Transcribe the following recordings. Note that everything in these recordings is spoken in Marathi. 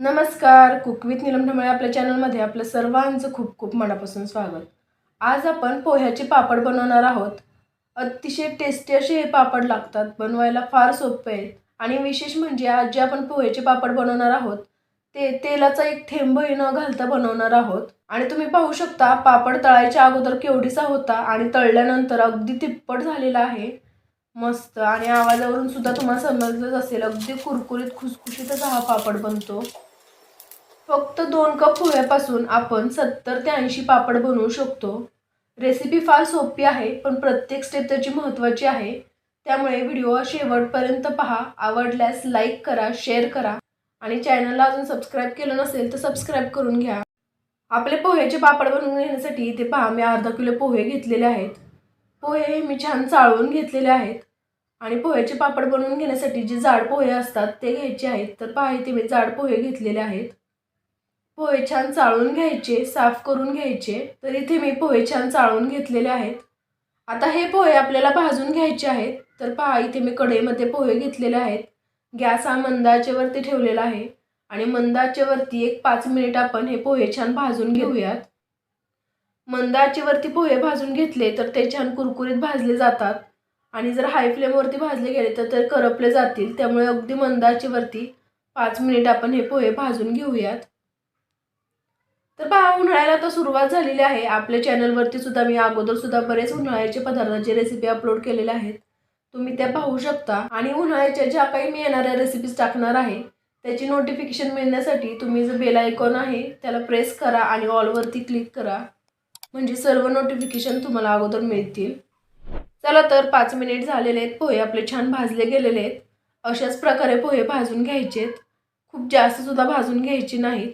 नमस्कार कुकवित नीलम ढमळे आपल्या चॅनलमध्ये आपलं सर्वांचं खूप खूप मनापासून स्वागत. आज आपण पोह्याचे पापड बनवणार आहोत. अतिशय टेस्टी असे हे पापड लागतात बनवायला फार सोपे आहेत. आणि विशेष म्हणजे आज जे आपण पोह्याचे पापड बनवणार आहोत ते तेलाचा एक थेंबही न घालता बनवणार आहोत. आणि तुम्ही पाहू शकता पापड तळायच्या अगोदर केवढीचा होता आणि तळल्यानंतर अगदी तिप्पट झालेला आहे. मस्त. आणि आवाजावरून सुद्धा तुम्हाला समजलंच असेल अगदी कुरकुरीत खुसखुशीतच हा पापड बनतो. फक्त दोन कप पोह्यापासून आपण सत्तर ते ऐंशी पापड बनवू शकतो. रेसिपी फार सोपी आहे पण प्रत्येक स्टेप त्याची महत्त्वाची आहे. त्यामुळे व्हिडिओ शेवटपर्यंत पहा. आवडल्यास लाईक करा शेअर करा. आणि चॅनलला अजून सबस्क्राईब केलं नसेल तर सबस्क्राईब करून घ्या. आपले पोह्याचे पापड बनवून घेण्यासाठी इथे पहा मी अर्धा किलो पोहे घेतलेले आहेत. पोहे हे मी छान चाळवून घेतलेले आहेत. आणि पोह्याचे पापड बनवून घेण्यासाठी जे जाड पोहे असतात ते घ्यायचे आहेत. तर पहा इथे मी जाड पोहे घेतलेले आहेत. पोहे छान चाळून घ्यायचे साफ करून घ्यायचे. तर इथे मी पोहे छान चाळून घेतलेले आहेत. आता हे पोहे आपल्याला भाजून घ्यायचे आहेत. तर पहा इथे मी कढईमध्ये पोहे घेतलेले आहेत. गॅस हा मंदाचेवरती ठेवलेला आहे. आणि मंदाचेवरती एक पाच मिनिट आपण हे पोहे छान भाजून घेऊयात. मंदाचेवरती पोहे भाजून घेतले तर ते छान कुरकुरीत भाजले जातात. आणि जर हाय फ्लेमवरती भाजले गेले तर ते करपले जातील. त्यामुळे अगदी मंदाचेवरती पाच मिनिट आपण हे पोहे भाजून घेऊयात. तर पहा उन्हाळ्याला तर सुरुवात झालेली आहे. आपल्या चॅनलवरती सुद्धा मी अगोदर सुद्धा बरेच उन्हाळ्याचे पदार्थाचे रेसिपी अपलोड केलेले आहेत. तुम्ही त्या पाहू शकता. आणि उन्हाळ्याच्या ज्या काही मी येणाऱ्या रेसिपीज टाकणार आहे त्याची नोटिफिकेशन मिळण्यासाठी तुम्ही जो बेल आयकॉन आहे त्याला प्रेस करा आणि ऑलवरती क्लिक करा. म्हणजे सर्व नोटिफिकेशन तुम्हाला अगोदर मिळतील. चला तर पाच मिनिट झालेले आहेत. पोहे आपले छान भाजले गेलेले आहेत. अशाच प्रकारे पोहे भाजून घ्यायचे आहेत खूप जास्त सुद्धा भाजून घ्यायची नाहीत.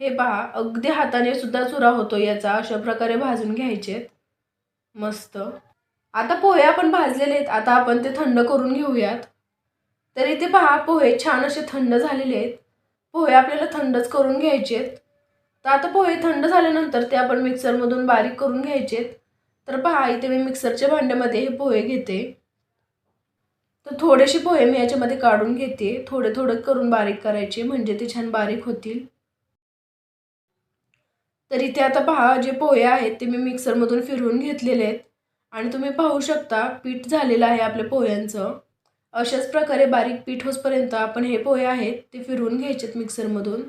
हे पहा अगदी हाताने सुद्धा चुरा होतो याचा. अशा प्रकारे भाजून घ्यायचेत मस्त. आता पोहे आपण भाजलेले आहेत. आता आपण ते थंड करून घेऊयात. तर इथे पहा पोहे छान असे थंड झालेले आहेत. पोहे आपल्याला थंडच करून घ्यायचेत तर आता पोहे थंड झाल्यानंतर ते आपण मिक्सरमधून बारीक करून घ्यायचेत तर पहा इथे मी मिक्सरच्या भांड्यामध्ये हे पोहे घेते. तर थोडेसे पोहे मी याच्यामध्ये काढून घेते. थोडे थोडे करून बारीक करायचे म्हणजे ते छान बारीक होतील. तर इथे आता पहा जे पोहे आहेत ते मी मिक्सरमधून फिरवून घेतलेले आहेत. आणि तुम्ही पाहू शकता पीठ झालेलं आहे आपल्या पोह्यांचं. अशाच प्रकारे बारीक पीठ होसपर्यंत आपण हे पोहे आहेत ते फिरवून घ्यायचेत मिक्सरमधून.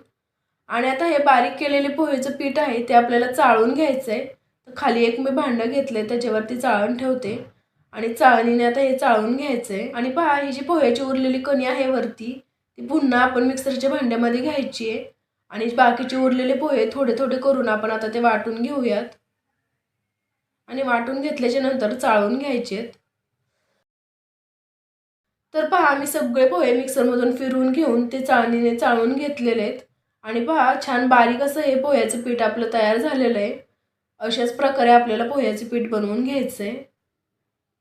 आणि आता हे बारीक केलेले पोहेचं पीठ आहे ते आपल्याला चाळून घ्यायचं आहे तर खाली एक मी भांडं घेतलं आहे त्याच्यावरती चाळण ठेवते. आणि चाळणीने आता हे चाळून घ्यायचं आहे आणि पहा ही जी पोह्याची उरलेली कणी आहे वरती ती पुन्हा आपण मिक्सरच्या भांड्यामध्ये घ्यायची आहे आणि बाकीचे उरलेले पोहे थोडे थोडे करून आपण आता ते वाटून घेऊयात. आणि वाटून घेतल्याच्या नंतर चाळून घ्यायचेत. तर पहा मी सगळे पोहे मिक्सरमधून फिरवून घेऊन ते चाळणीने चाळून घेतलेले आहेत आणि पहा छान बारीक असं हे पोह्याचं पीठ आपलं तयार झालेलं आहे. अशाच प्रकारे आपल्याला पोह्याचे पीठ बनवून घ्यायचं आहे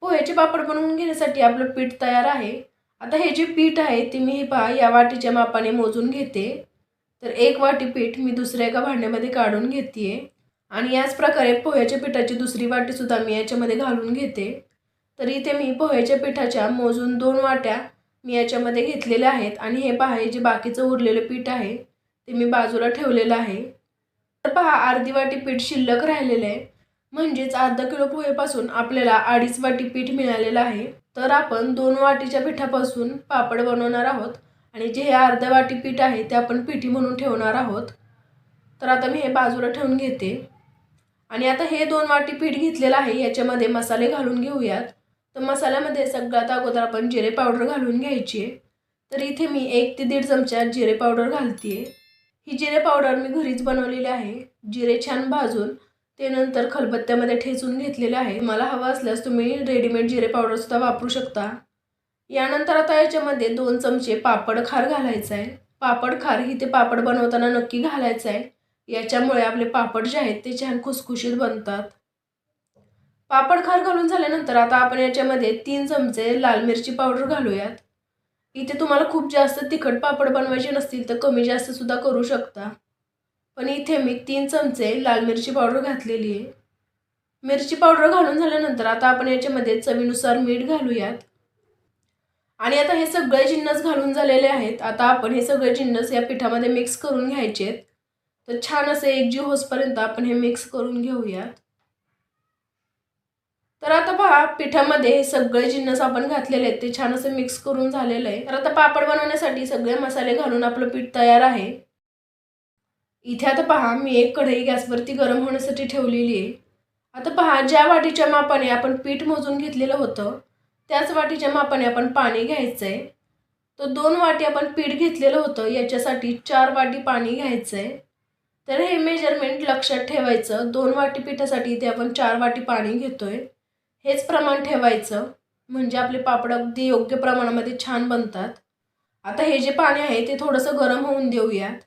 पोह्याचे पापड बनवून घेण्यासाठी आपलं पीठ तयार आहे. आता हे जे पीठ आहे ते मी हे पहा या वाटीच्या मापाने मोजून घेते. तर एक वाटी पीठ मी दुसऱ्या एका भांड्यामध्ये काढून घेते आणि याच प्रकारे पोह्याच्या पिठाची दुसरी वाटीसुद्धा मी याच्यामध्ये घालून घेते. तर इथे मी पोह्याच्या पिठाच्या मोजून दोन वाट्या मी याच्यामध्ये घेतलेल्या आहेत. आणि हे पहा हे जे बाकीचं उरलेलं पीठ आहे ते मी बाजूला ठेवलेलं आहे. तर पहा अर्धी वाटी पीठ शिल्लक राहिलेलं आहे. म्हणजेच अर्धा किलो पोहेपासून आपल्याला अडीच वाटी पीठ मिळालेलं आहे. तर आपण दोन वाटीच्या पिठापासून पापड बनवणार आहोत. आणि जे हे अर्ध्या वाटी पीठ आहे ते आपण पिठी म्हणून ठेवणार आहोत. तर आता मी हे बाजूला ठेवून घेते. आणि आता हे दोन वाटी पीठ घेतलेलं आहे याच्यामध्ये मसाले घालून घेऊयात. तर मसाल्यामध्ये सगळ्यात अगोदर आपण जिरे पावडर घालून घ्यायची आहे. तर इथे मी एक ते दीड चमचा जिरे पावडर घालते ही जिरे पावडर मी घरीच बनवलेली आहे. जिरे छान भाजून ते नंतर खलबत्त्यामध्ये ठेचून घेतलेले आहे. मला हवं असल्यास तुम्ही रेडीमेड जिरे पावडरसुद्धा वापरू शकता. यानंतर आता याच्यामध्ये दोन चमचे पापड खार घालायचं आहे. पापड खार ही ते पापड बनवताना नक्की घालायचं आहे. याच्यामुळे आपले पापड जे आहेत ते छान खुसखुशीत बनतात. पापड खार घालून झाल्यानंतर आता आपण याच्यामध्ये तीन चमचे लाल मिरची पावडर घालूयात. इथे तुम्हाला खूप जास्त तिखट पापड बनवायचे नसतील तर कमी जास्त सुद्धा करू शकता. पण इथे मी तीन चमचे लाल मिरची पावडर घातलेली आहे. मिरची पावडर घालून झाल्यानंतर आता आपण याच्यामध्ये चवीनुसार मीठ घालूयात. आणि आता हे सगळे जिन्नस घालून झालेले आहेत. आता आपण हे सगळे जिन्नस या पिठामध्ये मिक्स करून घ्यायचे आहेत. तर छान असे एकजीव होसपर्यंत आपण हे मिक्स करून घेऊयात. तर आता पहा पिठामध्ये हे सगळे जिन्नस आपण घातलेले आहेत. ते छान असं मिक्स करून झालेलं आहे. तर आता पापड बनवण्यासाठी सगळे मसाले घालून आपलं पीठ तयार आहे. इथे आता पहा मी एक कढई गॅसवरती गरम होण्यासाठी ठेवलेली आहे. आता पहा ज्या वाटीच्या मापाने आपण पीठ मोजून घेतलेलं होतं त्याच वाटीच्या मापाने आपण पाणी घ्यायचं आहे तर दोन वाटी आपण पीठ घेतलेलं होतं याच्यासाठी चार वाटी पाणी घ्यायचं आहे तर हे मेजरमेंट लक्षात ठेवायचं. दोन वाटी पिठासाठी इथे आपण चार वाटी पाणी घेतोय. हेच प्रमाण ठेवायचं. म्हणजे आपले पापड अगदी योग्य प्रमाणामध्ये छान बनतात. आता हे जे पाणी आहे ते थोडंसं गरम होऊन देऊयात.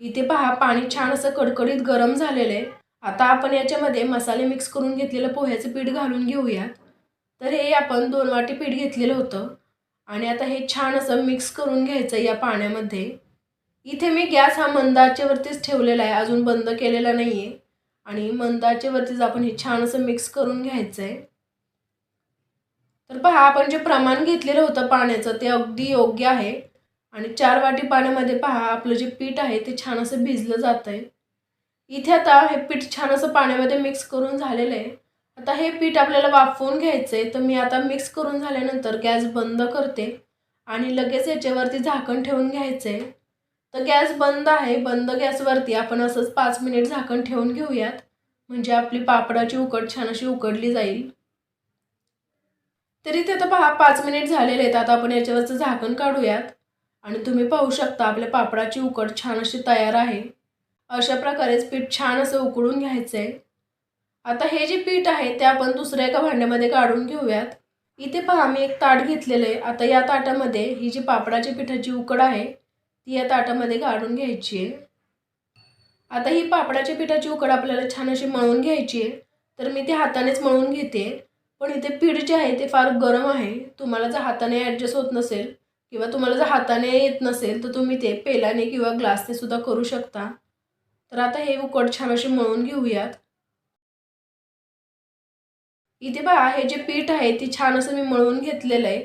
इथे पहा पाणी छान असं कडकडीत गरम झालेलं आहे. आता आपण याच्यामध्ये मसाले मिक्स करून घेतलेलं पोह्याचं पीठ घालून घेऊयात. तर हे आपण दोन वाटी पीठ घेतलेलं होतं. आणि आता हे छान असं मिक्स करून घ्यायचं या पाण्यामध्ये. इथे मी गॅस हा मंदाचेवरतीच ठेवलेला आहे. अजून बंद केलेला नाही आहे आणि मंदाचेवरतीच आपण हे छान असं मिक्स करून घ्यायचं आहे तर पहा आपण जे प्रमाण घेतलेलं होतं पाण्याचं ते अगदी योग्य आहे. आणि चार वाटी पाण्यामध्ये पहा आपलं जे पीठ आहे ते छान असं भिजलं जात आहे इथे आता हे पीठ छान असं पाण्यामध्ये मिक्स करून झालेलं आहे. आता हे पीठ आपल्याला वाफवून घ्यायचं आहे तर मी आता मिक्स करून झाल्यानंतर गॅस बंद करते आणि लगेच याच्यावरती झाकण ठेवून घ्यायचं आहे तर गॅस बंद आहे बंद गॅसवरती आपण असंच पाच मिनिट झाकण ठेवून घेऊयात. म्हणजे आपली पापडाची उकड छान अशी उकडली जाईल. तरी ते आता पहा पाच मिनिट झालेले आहेत. आता आपण याच्यावरचं झाकण काढूयात. आणि तुम्ही पाहू शकता आपल्या पापडाची उकड छान अशी तयार आहे. अशा प्रकारेच पीठ छान असं उकळून घ्यायचं आहे आता हे जे पीठ आहे ते आपण दुसऱ्या एका भांड्यामध्ये काढून घेऊयात. इथे पहा मी एक ताट घेतलेलं आहे. आता या ताटामध्ये ही जी पापडाची पिठाची उकड आहे ती या ताटामध्ये काढून घ्यायची आहे. आता ही पापडाच्या पिठाची उकड आपल्याला छान अशी मळून घ्यायची आहे. तर मी ते हातानेच मळून घेते. पण इथे पीठ जे आहे ते फार गरम आहे. तुम्हाला जर हाताने ॲडजस्ट होत नसेल किंवा तुम्हाला जर हाताने येत नसेल तर तुम्ही ते पेलाने किंवा ग्लासने सुद्धा करू शकता. तर आता हे उकड छान अशी मळून घेऊयात. इथे पहा हे जे पीठ आहे ते छान असं मी मळून घेतलेलं आहे.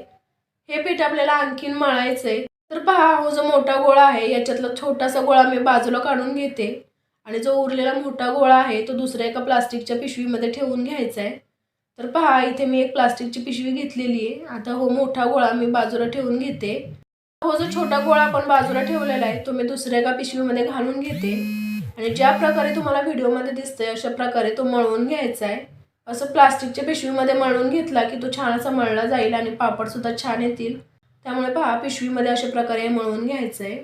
हे पीठ आपल्याला आणखीन मळायचं आहे तर पहा हो जो मोठा गोळा आहे याच्यातला छोटासा गोळा मी बाजूला काढून घेते. आणि जो उरलेला मोठा गोळा आहे तो दुसऱ्या एका प्लास्टिकच्या पिशवीमध्ये ठेवून घ्यायचा आहे. तर पहा इथे मी एक प्लास्टिकची पिशवी घेतलेली आहे. आता हो मोठा गोळा मी बाजूला ठेवून घेते. हो जो छोटा गोळा आपण बाजूला ठेवलेला आहे तो मी दुसऱ्या एका पिशवीमध्ये घालून घेते. आणि ज्या प्रकारे तुम्हाला व्हिडिओमध्ये दिसतंय अशा प्रकारे तो मळवून घ्यायचा आहे. असं प्लास्टिकच्या पिशवीमध्ये मळून घेतला की तो छान असा मळला जाईल आणि पापडसुद्धा छान येतील. त्यामुळे पहा पिशवीमध्ये अशा प्रकारे मळून घ्यायचं आहे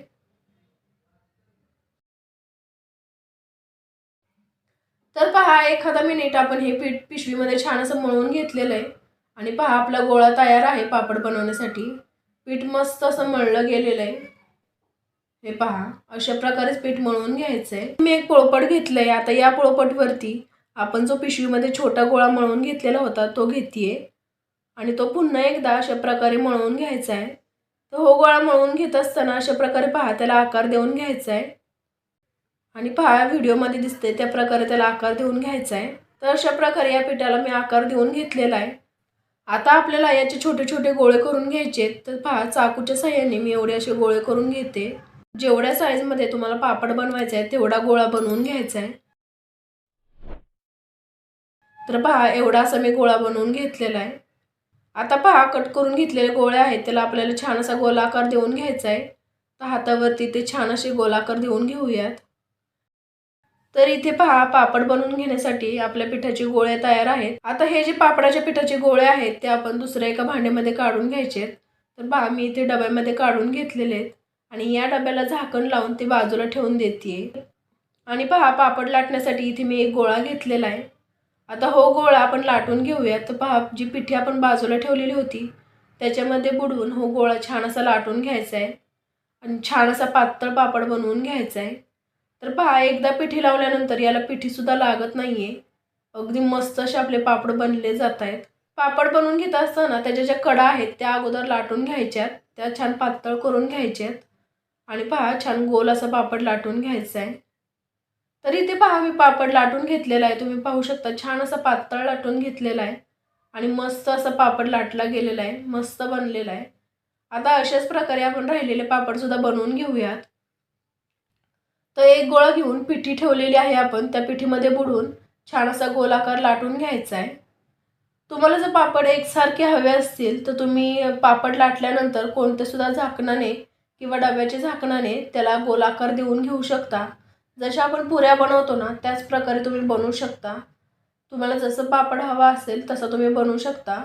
तर पहा एखादा मिनिट आपण हे पीठ पिशवीमध्ये छान असं मळून घेतलेलं आहे आणि पहा आपला गोळा तयार आहे पापड बनवण्यासाठी. पीठ मस्त असं मळलं गेलेलं आहे हे पहा अशा प्रकारेच पीठ मळून घ्यायचं आहे मी एक पोळपट घेतलं आहे आता या पोळपटवरती आपण जो पिशवीमध्ये छोटा गोळा मळून घेतलेला होता तो घेते आणि तो पुन्हा एकदा अशा प्रकारे मळवून घ्यायचा आहे तर हो गोळा मळवून घेत असताना अशा प्रकारे पहा त्याला आकार देऊन घ्यायचा आहे आणि पहा व्हिडिओमध्ये दिसते त्या प्रकारे त्याला आकार देऊन घ्यायचा आहे तर अशा प्रकारे या पिठाला मी आकार देऊन घेतलेला आहे आता आपल्याला याचे छोटे छोटे गोळे करून घ्यायचे तर पहा चाकूच्या साह्याने मी एवढे असे गोळे करून घेते. जेवढ्या साईजमध्ये तुम्हाला पापड बनवायचा आहे तेवढा गोळा बनवून घ्यायचा आहे तर पहा एवढा असा मी गोळा बनवून घेतलेला आहे. आता पहा कट करून घेतलेले गोळे आहेत त्याला आपल्याला छान असा गोलाकार देऊन घ्यायचा आहे. तर हातावरती ते छान असे गोलाकार देऊन घेऊयात. तर इथे पहा पापड बनवून घेण्यासाठी आपल्या पिठाचे गोळे तयार आहेत. आता हे जे पापडाच्या पिठाचे गोळे आहेत ते आपण दुसऱ्या एका भांड्यामध्ये काढून घ्यायचे आहेत. तर पहा मी इथे डब्यामध्ये काढून घेतलेले आहेत. आणि या डब्याला झाकण लावून ते बाजूला ठेवून देते आणि पहा पापड लाटण्यासाठी इथे मी एक गोळा घेतलेला आहे. आता हो गोळा आपण लाटून घेऊया. तर पहा जी पिठी आपण बाजूला ठेवलेली होती त्याच्यामध्ये बुडवून हो गोळा छान असा लाटून घ्यायचा आहे. आणि छान असा पातळ पापड बनवून घ्यायचा आहे. तर पहा एकदा पिठी लावल्यानंतर याला पिठीसुद्धा लागत नाही आहे अगदी मस्त असे आपले पापड बनले जात आहेत. पापड बनवून घेत असताना त्याच्या ज्या कडा आहेत त्या अगोदर लाटून घ्यायच्यात. त्या छान पातळ करून घ्यायच्यात. आणि पहा छान गोल असा पापड लाटून घ्यायचा आहे. तर इथे पहा मी पापड लाटून घेतलेला आहे. तुम्ही पाहू शकता छान असा पातळ लाटून घेतलेला आहे. आणि मस्त असा पापड लाटला गेलेला आहे मस्त बनलेला आहे. आता अशाच प्रकारे आपण राहिलेले पापडसुद्धा बनवून घेऊयात. तर एक गोळा घेऊन पिठी ठेवलेली आहे आपण. त्या पिठीमध्ये बुडून छान असा गोलाकार लाटून घ्यायचा आहे. तुम्हाला जर पापड एकसारखे हवे असतील तर तुम्ही पापड लाटल्यानंतर कोणत्या सुद्धा झाकणाने किंवा डब्याच्या झाकणाने त्याला गोलाकार देऊन घेऊ शकता. जशा आपण पुऱ्या बनवतो ना त्याच प्रकारे तुम्ही बनवू शकता. तुम्हाला जसं पापड हवा असेल तसं तुम्ही बनवू शकता.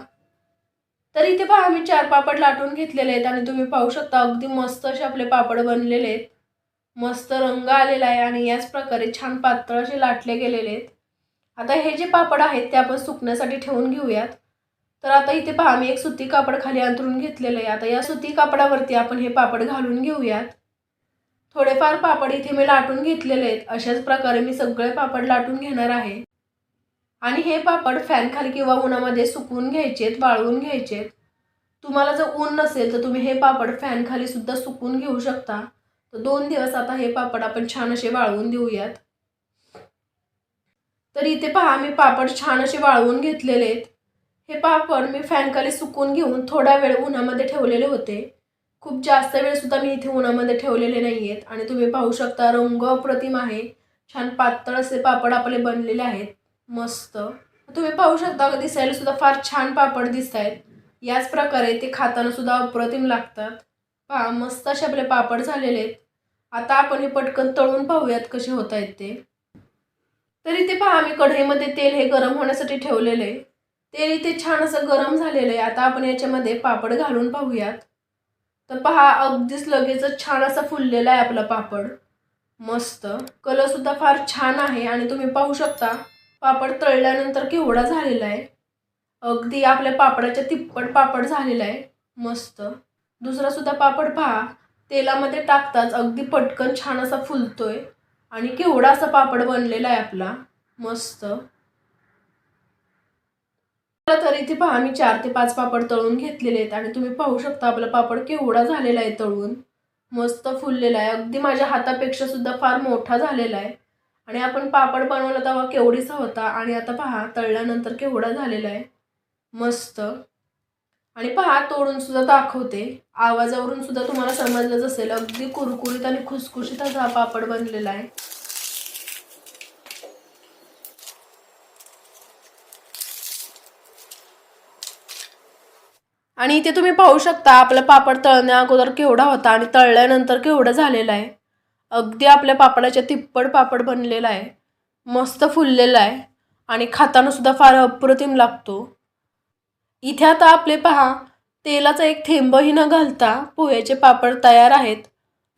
तर इथे पहा मी चार पापड लाटून घेतलेले आहेत आणि तुम्ही पाहू शकता अगदी मस्त असे आपले पापड बनलेले आहेत. मस्त रंग आलेला आहे आणि याच प्रकारे छान पातळ असे लाटले गेलेले आहेत. आता हे जे पापड आहेत ते आपण सुकण्यासाठी ठेवून घेऊयात. तर आता इथे पहा मी एक सुती कापड खाली अंतरून घेतलेलं आहे. आता या सुती कापडावरती आपण हे पापड घालून घेऊयात. थोडेफार पापड इथे मी लाटून घेतलेले आहेत. अशाच प्रकारे मी सगळे पापड लाटून घेणार आहे. आणि हे पापड फॅन खाली किंवा उन्हामध्ये सुकवून घ्यायचेत वाळवून घ्यायचेत तुम्हाला जर ऊन नसेल तर तुम्ही हे पापड फॅन खाली सुद्धा सुकवून घेऊ शकता. तर दोन दिवस आता हे पापड आपण छान असे वाळवून देऊयात. तर इथे पहा मी पापड छान असे वाळवून घेतलेले आहेत. हे पापड मी फॅनखाली सुकून घेऊन थोडा वेळ उन्हामध्ये ठेवलेले होते. खूप जास्त वेळ सुद्धा मी इथे उन्हामध्ये ठेवलेले नाही आहेत आणि तुम्ही पाहू शकता रंग अप्रतिम आहे. छान पातळ असे पापड आपले बनलेले आहेत. मस्त. तुम्ही पाहू शकता दिसायला सुद्धा फार छान पापड दिसत आहेत याच प्रकारे ते खाताना सुद्धा अप्रतिम लागतात. पहा मस्त असे आपले पापड झालेले आहेत. आता आपण हे पटकन तळून पाहूयात कसे होत आहेत ते. तरी ते पहा मी कढईमध्ये तेल हे गरम होण्यासाठी ठेवलेलं आहे. तेल इथे छान असं गरम झालेलं आहे. आता आपण याच्यामध्ये पापड घालून पाहूयात. तर पहा अगदीच लगेचच छान असा फुललेला आहे आपला पापड. मस्त. कलरसुद्धा फार छान आहे आणि तुम्ही पाहू शकता पापड तळल्यानंतर केवढा झालेला आहे. अगदी आपल्या पापडाच्या तिप्पट पापड झालेला आहे. मस्त. दुसरा सुद्धा पापड पहा तेलामध्ये टाकताच अगदी पटकन छान असा फुलतोय. आणि केवढा असा पापड बनलेला आहे आपला. मस्त. तर इथे पहा मी चार ते पाच पापड तळून घेतलेले आहेत आणि तुम्ही पाहू शकता आपला पापड केवढा झालेला आहे तळून. मस्त फुललेला आहे. अगदी माझ्या हातापेक्षा सुद्धा फार मोठा झालेला आहे. आणि आपण पापड बनवला तेव्हा केवढीचा होता. आणि आता पहा तळल्यानंतर केवढा झालेला आहे. मस्त. आणि पहा तोडून सुद्धा दाखवते. आवाजावरून सुद्धा तुम्हाला समजलंच असेल. अगदी कुरकुरीत आणि खुसखुशीत असा पापड बनलेला आहे. आणि इथे तुम्ही पाहू शकता आपला पापड तळण्या अगोदर केवढा होता आणि तळल्यानंतर केवढं झालेला आहे. अगदी आपल्या पापडाच्या तिप्पट पापड बनलेला आहे. मस्त फुललेला आहे. आणि खाताना सुद्धा फार अप्रतिम लागतो. इथे आता आपले पहा तेलाचा एक थेंबही न घालता पोह्याचे पापड तयार आहेत.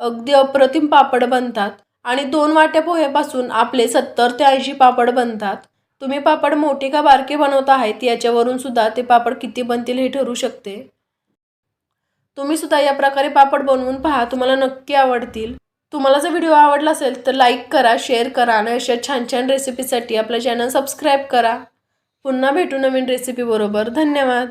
अगदी अप्रतिम पापड बनतात. आणि दोन वाट्या पोह्यापासून आपले सत्तर ते ऐंशी पापड बनतात. तुम्ही पापड मोठे का बारके बनवत आहेत? याच्यावरून सुद्धा ते पापड किती बनतील हे ठरू शकते. तुम्ही सुद्धा या प्रकारे पापड बनवून पहा तुम्हाला नक्की आवडतील. तुम्हाला जर व्हिडिओ आवडला असेल तर लाईक करा शेअर करा आणि अशा छान छान रेसिपीसाठी आपलं चॅनल सबस्क्राईब करा. पुन्हा भेटू नवीन रेसिपीबरोबर धन्यवाद.